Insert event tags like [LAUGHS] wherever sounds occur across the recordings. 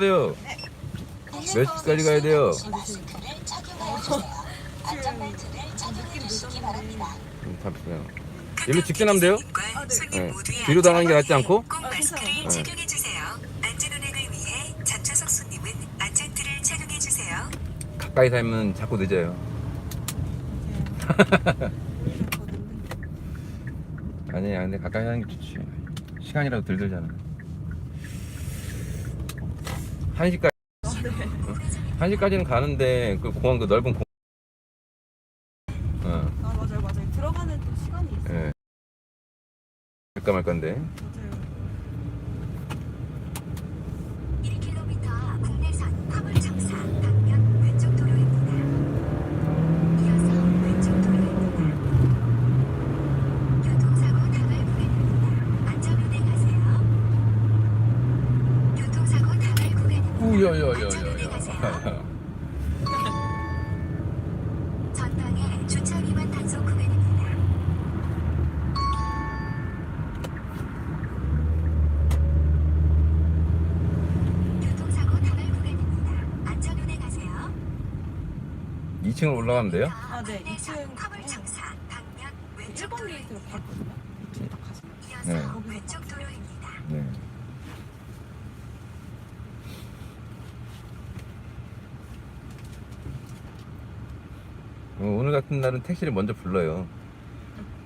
바쁘세요? 몇 시까지 가야 돼요? 음, 잠시만요. 일로 직진하면 돼요? 아, 네. 네. 뒤로 나가는 게 낫지 않고? 주세요. 가까이 살면 자꾸 늦어요. [LAUGHS] 아니야, 근데 가까이 하는 게 좋지. 시간이라도 덜 들잖아. 한 시까지. 한 시까지는 가는데 그 공항 그 넓은 공. 어, 아 맞아요 맞아요 들어가는 또 시간이 있어요 예. 할까 말 건데. 맞아요 구간입니다. 우여여여여여. 전방에 주차 위반 단속 구간입니다. 교통사고 다발 구간입니다. 안전 운행하세요. 2층으로 올라가면 돼요? 아, 네. 2층 화물 정사 방면 왼쪽 1번 도로입니다. 게이트로 이쪽에 딱 가서 이어서 네. 왼쪽 도로입니다. 네. 어, 오늘 같은 날은 택시를 먼저 불러요.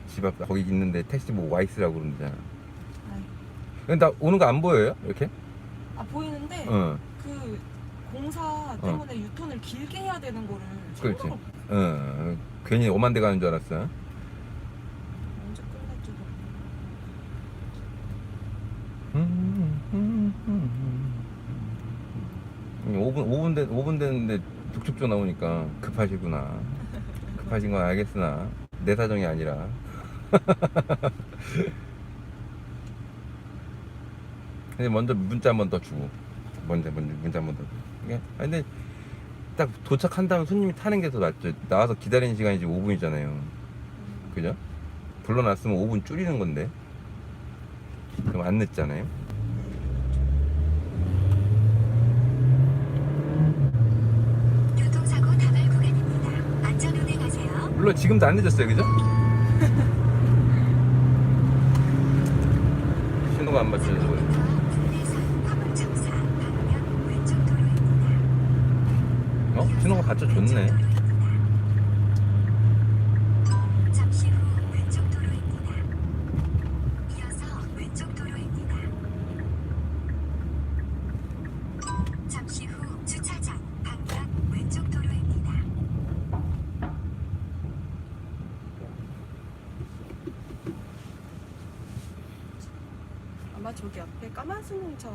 집 앞 거기 있는데 택시 뭐 와이스라고 그러잖아. 근데 나 오는 거 안 보여요? 이렇게? 아 보이는데 어. 그 공사 때문에 유턴을 길게 해야 되는 거를 그렇지. 생각을 어. 괜히 오만 대 가는 줄 알았어. 언제 끝날지도 음, 5분 5분 된 5분 됐는데 툭툭 나오니까 급하시구나. 급하신 건 알겠으나 내 사정이 아니라. [LAUGHS] 근데 먼저 문자 한 번 더 주고 먼저 먼저 문자 한 번 더. 주고. 아니, 근데 딱 도착한 다음 손님이 타는 게 더 낫죠. 나와서 기다리는 시간이 지금 5분이잖아요. 그죠? 불러놨으면 5분 줄이는 건데. 그럼 안 늦잖아요. 교통사고 다발 구간입니다. 안전 운행하세요. 물론 지금도 안 늦었어요, 그죠? [LAUGHS] 신호가 안 왼쪽 도로입니다. 어? 신호가 받쳐줬네. 잠시 후 왼쪽 도로입니다. 이어서 왼쪽 도로입니다. 잠시 후 주차장 방면 왼쪽 도로입니다. 아마 저기 앞에 까만 승용차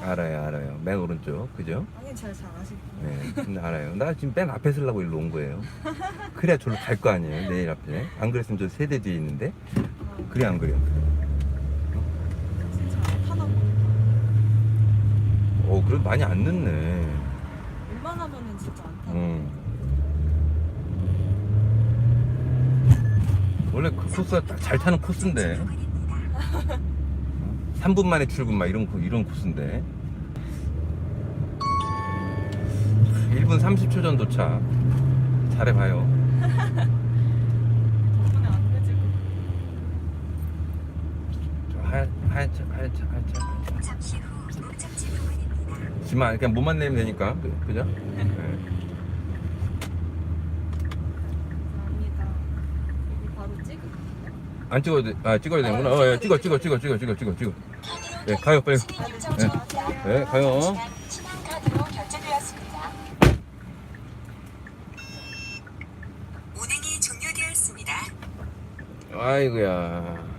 알아요, 알아요. 맨 오른쪽, 그죠? 당연히 잘 잘하시고 네, 근데 알아요. 나 지금 맨 앞에 쓰려고 일로 온 거예요. 그래야 저로 갈 거 아니에요, 내일 앞에. 안 그랬으면 저 세대 뒤에 있는데. 아, 그래, 안 그래요? 진짜 보니까 어, 그래도 많이 안 늦네. 웬만하면은 진짜 안 타고 음. 원래 그 코스가 딱 잘 타는 코스인데. [LAUGHS] [LAUGHS] 부근입니다. 3분 만에 출근 막 이런 코- 이런 코스인데 1분 30초 전 도착 잘해봐요 덕분에 안 늦고 저 하얀 하얀 차 하얀 차 하얀 차 잠시 후 목적지 부근입니다. 지만 그냥 몸만 내면 되니까 그, 그죠? 네. 안 찍어도 돼. 아 찍어야 되는구나 어, 예, 찍어 찍어 찍어 찍어 찍어 찍어 찍어 네, 가요, 빨리. 중입니다. 네, 가요. 아이고야